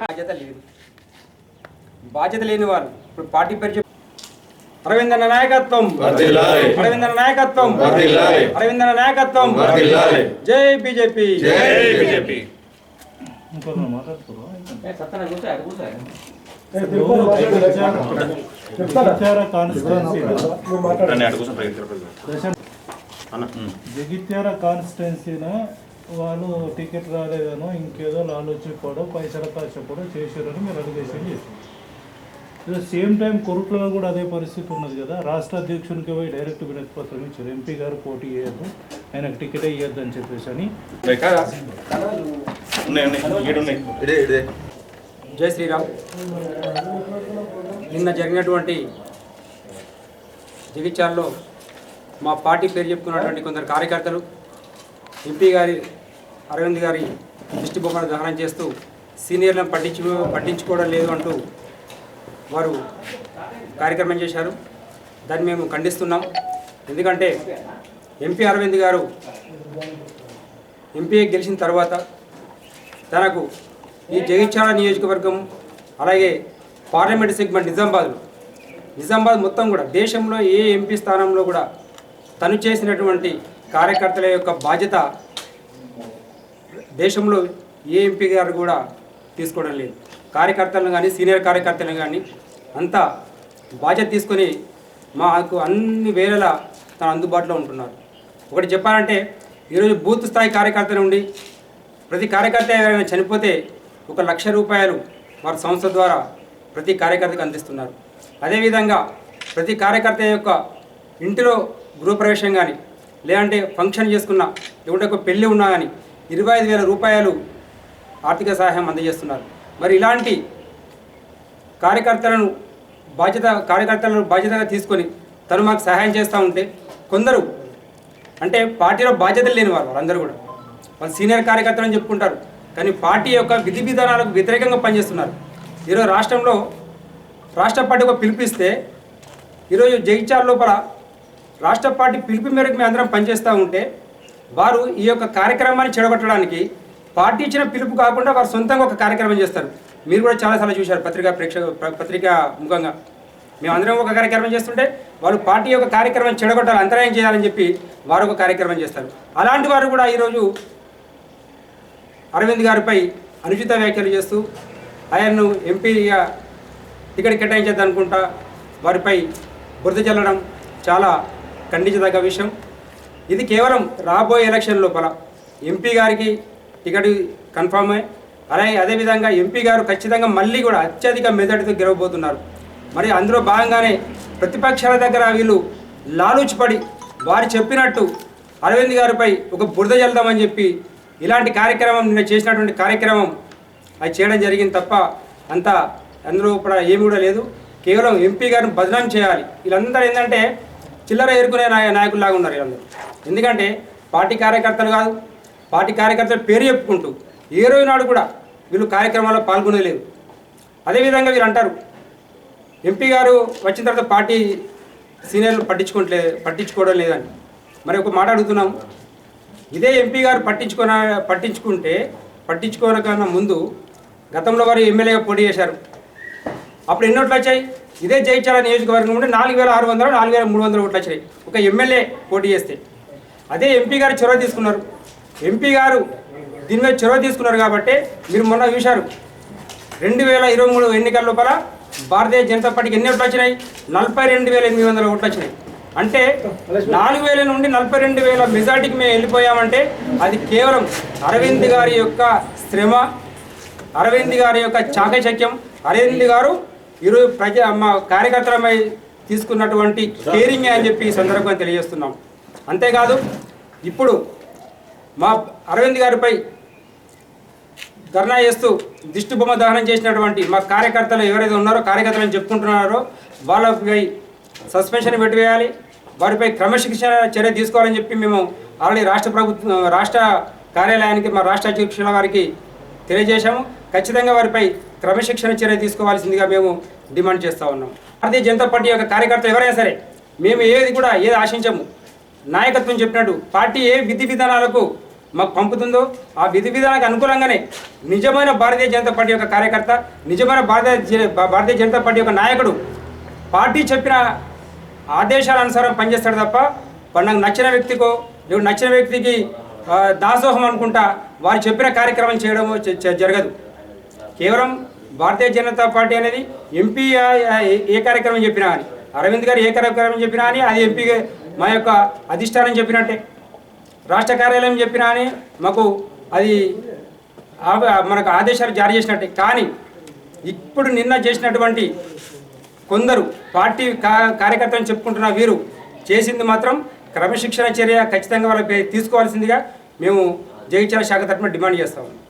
బాధ్యత లేదు బాధ్యత లేని వారు. ఇప్పుడు పార్టీ పేరు చెప్పి. అరవిందన నాయకత్వం. వర్ధిల్లాలి. అరవిందన నాయకత్వం. వర్ధిల్లాలి. అరవిందన నాయకత్వం. వర్ధిల్లాలి. జై బీజేపీ. జై బీజేపీ. జగిత్యాల కాన్స్టిట్యున్సీలో వాళ్ళు టికెట్ రాలేదనో ఇంకేదో లాలోచిపోవడో పైసల కాశపడో చేశారని మీరు అలిగేషన్ చేశారు ఇదే సేమ్ టైం కొరుట్లలో కూడా అదే పరిస్థితి ఉన్నది కదా. రాష్ట్ర అధ్యక్షునికి పోయి డైరెక్ట్ వినతి పత్రం ఇచ్చారు. ఎంపీ గారు పోటీ చేయొద్దు. ఆయనకు టికెటే ఇవ్వద్దు అని చెప్పేసి అని. ఇదే ఇదే. జై శ్రీరామ్. నిన్న జరిగినటువంటి జగిత్యాలలో మా పార్టీ పేరు చెప్పుకున్నటువంటి కొందరు కార్యకర్తలు ఎంపీ గారి అరవింద్ గారి దిష్టి బొమ్మను దహనం చేస్తూ సీనియర్లను పట్టించు పట్టించుకోవడం లేదు అంటూ వారు కార్యక్రమం చేశారు. దాన్ని మేము ఖండిస్తున్నాం. ఎందుకంటే ఎంపీ అరవింద్ గారు ఎంపీ గెలిచిన తర్వాత తనకు ఈ జగిత్యాల నియోజకవర్గం అలాగే పార్లమెంట్ సెగ్మెంట్ నిజామాబాద్లో నిజామాబాద్ మొత్తం కూడా దేశంలో ఏ ఎంపీ స్థానంలో కూడా తను చేసినటువంటి కార్యకర్తల యొక్క బాధ్యత దేశంలో ఏ ఎంపీ గారు కూడా తీసుకోవడం లేదు. కార్యకర్తలను కానీ సీనియర్ కార్యకర్తలను కానీ అంతా బాధ్యత తీసుకొని మాకు అన్ని వేళలా తన అందుబాటులో ఉంటున్నారు. ఒకటి చెప్పాలంటే ఈరోజు బూత్ స్థాయి కార్యకర్త నుండి ప్రతి కార్యకర్త ఎవరైనా చనిపోతే ఒక లక్ష రూపాయలు వారి సంస్థ ద్వారా ప్రతి కార్యకర్తకు అందిస్తున్నారు. అదేవిధంగా ప్రతి కార్యకర్త యొక్క ఇంటిలో గృహప్రవేశం కానీ లేదంటే ఫంక్షన్ చేసుకున్న లేకుంటే ఒక పెళ్ళి ఉన్నా కానీ ఇరవై ఐదు వేల రూపాయలు ఆర్థిక సహాయం అందజేస్తున్నారు. మరి ఇలాంటి కార్యకర్తలను బాధ్యత కార్యకర్తలను బాధ్యతగా తీసుకొని తను మాకు సహాయం చేస్తూ ఉంటే కొందరు అంటే పార్టీలో బాధ్యతలు లేని వారు వాళ్ళందరూ కూడా. వాళ్ళు సీనియర్ కార్యకర్తలు అని చెప్పుకుంటారు. కానీ పార్టీ యొక్క విధి విధానాలకు వ్యతిరేకంగా పనిచేస్తున్నారు. ఈరోజు రాష్ట్రంలో రాష్ట్ర పార్టీ ఒక పిలిపిస్తే ఈరోజు జగిత్యాల లోపల రాష్ట్ర పార్టీ పిలుపు మేరకు మేము అందరం పనిచేస్తూ ఉంటే వారు ఈ యొక్క కార్యక్రమాన్ని చెడగొట్టడానికి పార్టీ ఇచ్చిన పిలుపు కాకుండా వారు సొంతంగా ఒక కార్యక్రమం చేస్తారు. మీరు కూడా చాలాసార్లు చూశారు పత్రికా ప్రేక్షక పత్రికా ముఖంగా. మేమందరం ఒక కార్యక్రమం చేస్తుంటే వాళ్ళు పార్టీ యొక్క కార్యక్రమం చెడగొట్టాలి అంతరాయం చేయాలని చెప్పి వారు ఒక కార్యక్రమం చేస్తారు. అలాంటి వారు కూడా ఈరోజు అరవింద్ గారిపై అనుచిత వ్యాఖ్యలు చేస్తూ ఆయన్ను ఎంపీగా టికెట్ కేటాయించేద్దాం అనుకుంటా వారిపై బురద చల్లడం చాలా ఖండించదగ్గ విషయం. ఇది కేవలం రాబోయే ఎలక్షన్ లోపల. ఎంపీ గారికి టికెట్ కన్ఫామ్ అయ్యి అలాగే అదేవిధంగా ఎంపీ గారు ఖచ్చితంగా మళ్ళీ కూడా అత్యధిక మెజార్టీతో గెలవబోతున్నారు. మరి అందులో భాగంగానే ప్రతిపక్షాల దగ్గర వీళ్ళు లాలూచిపడి వారు చెప్పినట్టు అరవింద్ గారిపై ఒక బురద చల్దామని చెప్పి ఇలాంటి కార్యక్రమం నిన్న చేసినటువంటి కార్యక్రమం అది చేయడం జరిగింది తప్ప అంత అందులో కూడా ఏమి కూడా లేదు. కేవలం ఎంపీ గారిని బదనాం చేయాలి. వీళ్ళందరూ ఏంటంటే చిల్లర ఏరుకునే నాయ నాయకుల్లాగా ఉన్నారు వీళ్ళందరూ. ఎందుకంటే పార్టీ కార్యకర్తలు కాదు పార్టీ కార్యకర్తల పేరు చెప్పుకుంటూ ఏ రోజు నాడు కూడా వీళ్ళు కార్యక్రమాల్లో పాల్గొనలేదు. అదేవిధంగా వీళ్ళు అంటారు ఎంపీ గారు వచ్చిన తర్వాత పార్టీ సీనియర్లు పట్టించుకోవట్లే పట్టించుకోవడం లేదని. మరి ఒక మాట అడుగుతున్నాం. ఇదే ఎంపీ గారు పట్టించుకోన పట్టించుకుంటే పట్టించుకోనకన్నా ముందు గతంలో వారు ఎమ్మెల్యేగా పోటీ చేశారు. అప్పుడు ఎన్ని ఓట్లు వచ్చాయి? ఇదే జయించాల నియోజకవర్గం ఉంటే నాలుగు వేల ఆరు వందలు నాలుగు వేల మూడు వందల ఓట్లు వచ్చినాయి. ఒక ఎమ్మెల్యే పోటీ చేస్తే. అదే ఎంపీ గారు చొరవ తీసుకున్నారు. ఎంపీ గారు దీని మీద చొరవ తీసుకున్నారు కాబట్టి మీరు మొన్న చూశారు. రెండు వేల ఇరవై మూడు ఎన్నికల లోపల భారతీయ జనతా పార్టీకి ఎన్ని ఓట్లు వచ్చినాయి? నలభై రెండు వేల ఎనిమిది వందల ఓట్లు వచ్చినాయి. అంటే నాలుగు వేల నుండి నలభై రెండు వేల మెజార్టీకి మేము వెళ్ళిపోయామంటే అది కేవలం అరవింద్ గారి యొక్క శ్రమ అరవింద్ గారి యొక్క చాకచక్యం అరవింద్ గారు ఈరోజు ప్రజ మా కార్యకర్తలపై తీసుకున్నటువంటి కేరింగ్ అని చెప్పి ఈ సందర్భంగా తెలియజేస్తున్నాం. అంతేకాదు ఇప్పుడు మా అరవింద్ గారిపై ధర్నా చేస్తూ దిష్టి బొమ్మ దహనం చేసినటువంటి మా కార్యకర్తలు ఎవరైతే ఉన్నారో కార్యకర్తలను చెప్పుకుంటున్నారో వాళ్ళపై సస్పెన్షన్ పెట్టివేయాలి వారిపై క్రమశిక్షణ చర్య తీసుకోవాలని చెప్పి మేము ఆల్రెడీ రాష్ట్ర ప్రభుత్వం రాష్ట్ర కార్యాలయానికి మా రాష్ట్ర అధ్యక్షుల వారికి తెలియజేశాము. ఖచ్చితంగా వారిపై క్రమశిక్షణ చర్య తీసుకోవాల్సిందిగా మేము డిమాండ్ చేస్తూ ఉన్నాం. భారతీయ జనతా పార్టీ యొక్క కార్యకర్తలు ఎవరైనా సరే మేము ఏది కూడా ఏది ఆశించము. నాయకత్వం చెప్పినట్టు పార్టీ ఏ విధి విధానాలకు మాకు పంపుతుందో ఆ విధి విధానానికి అనుకూలంగానే నిజమైన భారతీయ జనతా పార్టీ యొక్క కార్యకర్త నిజమైన భారతీయ భారతీయ జనతా పార్టీ యొక్క నాయకుడు పార్టీ చెప్పిన ఆదేశాల అనుసారం పనిచేస్తాడు తప్ప వాడు నాకు నచ్చిన వ్యక్తికో లేదా నచ్చిన వ్యక్తికి దాసోహం అనుకుంటా వారు చెప్పిన కార్యక్రమం చేయడము జరగదు. కేవలం భారతీయ జనతా పార్టీ అనేది ఎంపీ ఏ కార్యక్రమం చెప్పినా అని. అరవింద్ గారు ఏ కార్యక్రమం చెప్పినా అని అది ఎంపీ మా యొక్క అధిష్టానం చెప్పినట్టే. రాష్ట్ర కార్యాలయం చెప్పినా అని మాకు అది ఆ- మనకు ఆదేశాలు జారీ చేసినట్టే. కానీ ఇప్పుడు నిన్న చేసినటువంటి కొందరు పార్టీ కా చెప్పుకుంటున్న వీరు చేసింది మాత్రం క్రమశిక్షణ చర్య ఖచ్చితంగా వాళ్ళకి తీసుకోవాల్సిందిగా మేము జగిత్యాల శాఖ తరఫున డిమాండ్ చేస్తాము